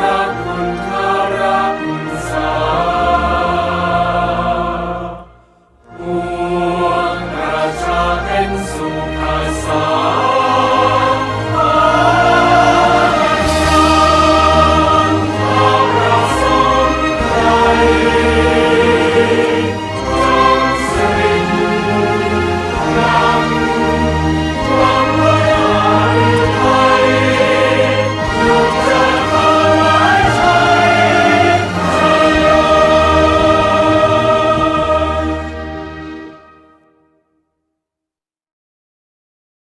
รักคนไทย